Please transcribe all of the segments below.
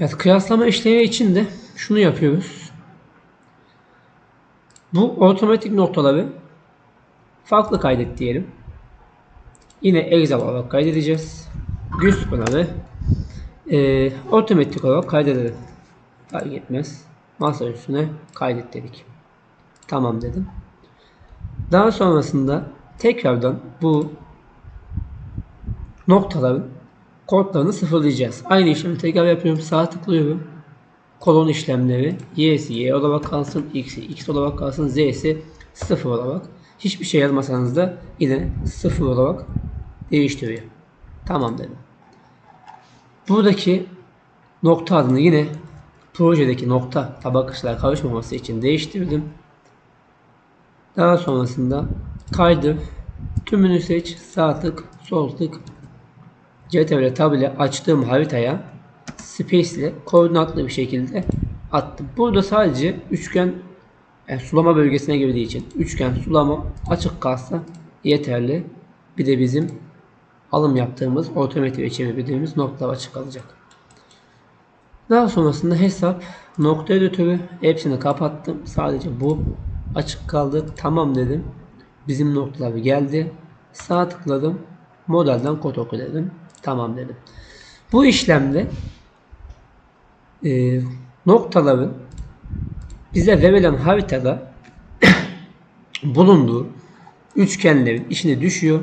Evet, kıyaslama işlemi için de şunu yapıyoruz. Bu otomatik noktaları farklı kaydet diyelim. Yine Excel olarak kaydedeceğiz. Güç bunları e, otomatik olarak kaydedelim. Fark etmez. Masa üstüne kaydet dedik. Tamam dedim. Daha sonrasında tekrardan bu noktaların kodlarını sıfırlayacağız. Aynı işlemi tekrar yapıyorum. Sağ tıklıyorum. Kolon işlemleri. Y'si Y olarak kalsın. X'i X olarak kalsın. Z'si 0 olarak. Hiçbir şey yazmasanız da yine 0 olarak değiştiriyor. Tamam dedim. Buradaki nokta adını yine projedeki nokta tabakışlar karışmaması için değiştirdim. Daha sonrasında kaydır. Tümünü seç. Sağ tık, sol tık. CTRL tab ile açtığım haritaya space ile koordinatlı bir şekilde attım. Burada sadece üçgen yani sulama bölgesine girdiği için üçgen sulama açık kalsa yeterli. Bir de bizim alım yaptığımız otometre çevirdiğimiz nokta açık kalacak. Daha sonrasında hesap nokta editörü hepsini kapattım. Sadece bu açık kaldı. Tamam dedim. Bizim noktalar geldi. Sağ tıkladım. Modelden kod oku dedim. Tamam dedim. Bu işlemde e, noktaların bize verilen haritada bulunduğu üçgenlerin içine düşüyor.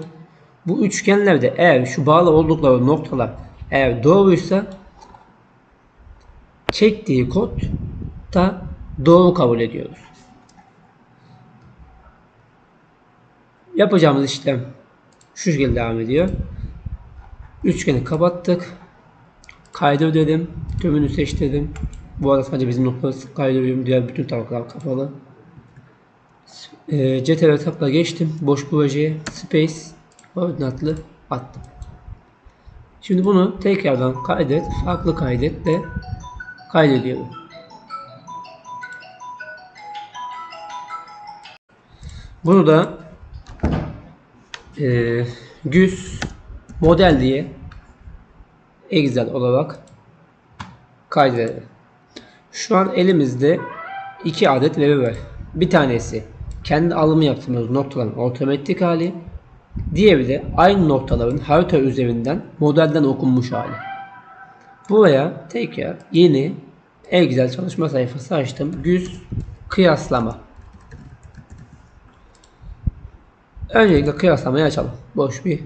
Bu üçgenlerde eğer şu bağlı oldukları noktalar eğer doğruysa çektiği kod da doğru kabul ediyoruz. Yapacağımız işlem şu şekilde devam ediyor. Üçgeni kapattık. Kaydır dedim. Tümünü seç dedim. Bu arada sadece bizim noktamız kaydırıyorum. Diğer bütün tabaklar kapalı. E, CTRL tabla geçtim. Boş projeye space koordinatlı attım. Şimdi bunu tekrardan kaydet. Farklı kaydet de kaydediyorum. Bunu da e, güz model diye Excel olarak kaydedelim. Şu an elimizde iki adet veri var. Bir tanesi kendi alımı yaptığımız noktaların otomatik hali. Diğeri de aynı noktaların harita üzerinden modelden okunmuş hali. Buraya tekrar yeni Excel çalışma sayfası açtım. Güz kıyaslama. Öncelikle kıyaslamayı açalım. Boş bir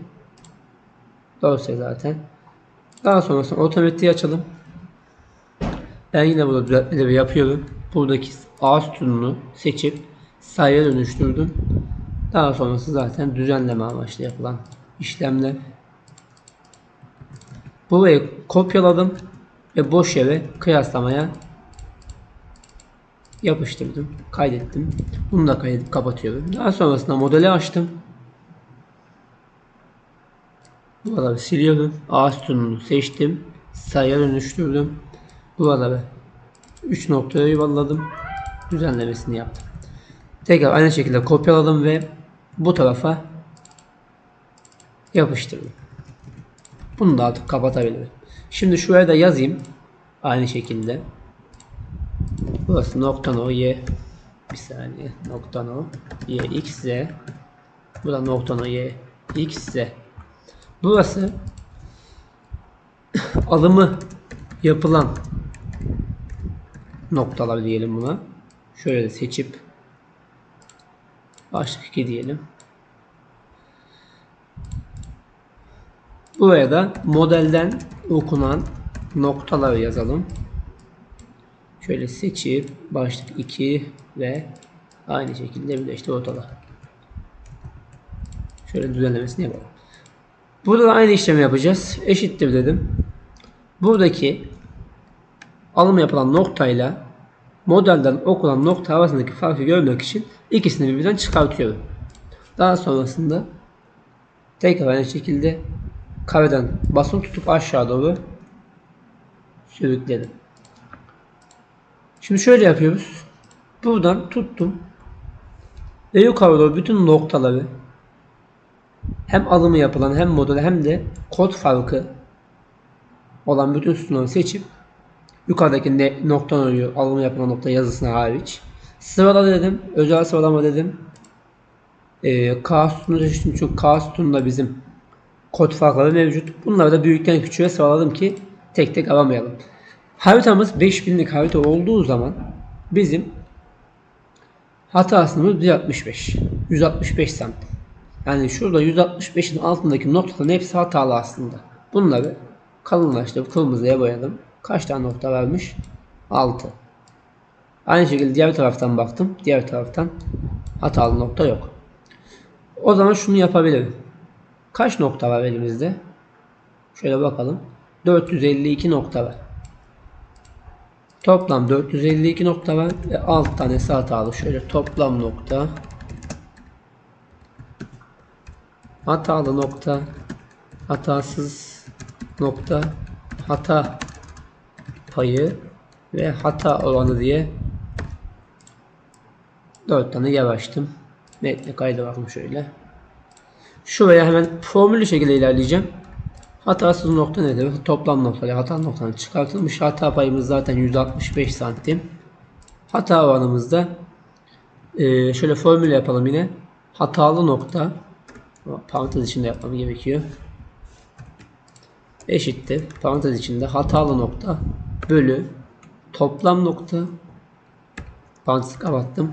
dosya zaten. Daha sonrasında otomatiği açalım. Ben yine burada düzeltmeleri yapıyorum. Buradaki A sütununu seçip sayıya dönüştürdüm. Daha sonrası zaten düzenleme amaçlı yapılan işlemler. Burayı kopyaladım ve boş yere kıyaslamaya yapıştırdım. Kaydettim. Bunu da kaydedip kapatıyorum. Daha sonrasında modeli açtım. Buraları siliyorum. A sütununu seçtim. Sayıya dönüştürdüm. Buraları 3 noktaya yuvarladım. Düzenlemesini yaptım. Tekrar aynı şekilde kopyaladım ve bu tarafa yapıştırdım. Bunu da artık kapatabilirim. Şimdi şuraya da yazayım. Aynı şekilde. Burası nokta no y bir saniye nokta no y x z bu da nokta no y x z burası alımı yapılan noktalar diyelim buna şöyle de seçip başlık 2 diyelim buraya da modelden okunan noktaları yazalım Şöyle seçip başlık 2 ve aynı şekilde birleştir ortada. Şöyle düzenlemesini yapalım. Burada da aynı işlemi yapacağız. Eşittir dedim. Buradaki alım yapılan noktayla modelden okunan nokta arasındaki farkı görmek için ikisini birbirinden çıkartıyorum. Daha sonrasında tekrar aynı şekilde kareden basın tutup aşağı doğru sürükledim. Şimdi şöyle yapıyoruz. Buradan tuttum. Ve yukarı doğru bütün noktaları hem alımı yapılan hem model hem de kod farkı olan bütün sütunları seçip Yukarıdaki nokta oluyor. Alımı yapılan nokta yazısına hariç. Sırala dedim. Özel sıralama dedim. Ee, K sütunu seçtim çünkü K sütununda bizim kod farkları mevcut. Bunları da büyükten küçüğe sıraladım ki tek tek aramayalım. Haritamız 5000'lik harita olduğu zaman bizim hata sınırımız 165. 165 santim. Yani şurada 165'in altındaki noktaların hepsi hatalı aslında. Bunları kalınlaştırıp kırmızıya boyadım. Kaç tane nokta vermiş? 6. Aynı şekilde diğer taraftan baktım. Diğer taraftan hatalı nokta yok. O zaman şunu yapabilirim. Kaç nokta var elimizde? Şöyle bakalım. 452 nokta var. Toplam 452 nokta var ve 6 tanesi hatalı. Şöyle toplam nokta hatalı nokta hatasız nokta hata payı ve hata oranı diye 4 tane yer açtım. Metne kayda bakın şöyle. Şuraya hemen formüllü şekilde ilerleyeceğim. Hatasız nokta nedir? Toplam nokta. Hata noktanın çıkartılmış. Hata payımız zaten 165 santim. Hata oranımız da eee, şöyle formül yapalım yine. Hatalı nokta parantez içinde yapmam gerekiyor. Eşittir. Parantez içinde hatalı nokta bölü toplam nokta parantez kapattım.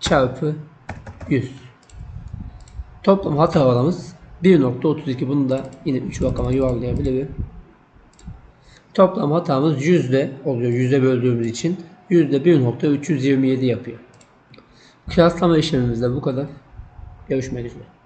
Çarpı 100. Toplam hata oranımız 1.32. Bunu da yine 3 rakama yuvarlayabilirim. Toplam hatamız yüzde oluyor. Yüzde böldüğümüz için yüzde 1.327 yapıyor. Kıyaslama işlemimiz de bu kadar. Görüşmek üzere.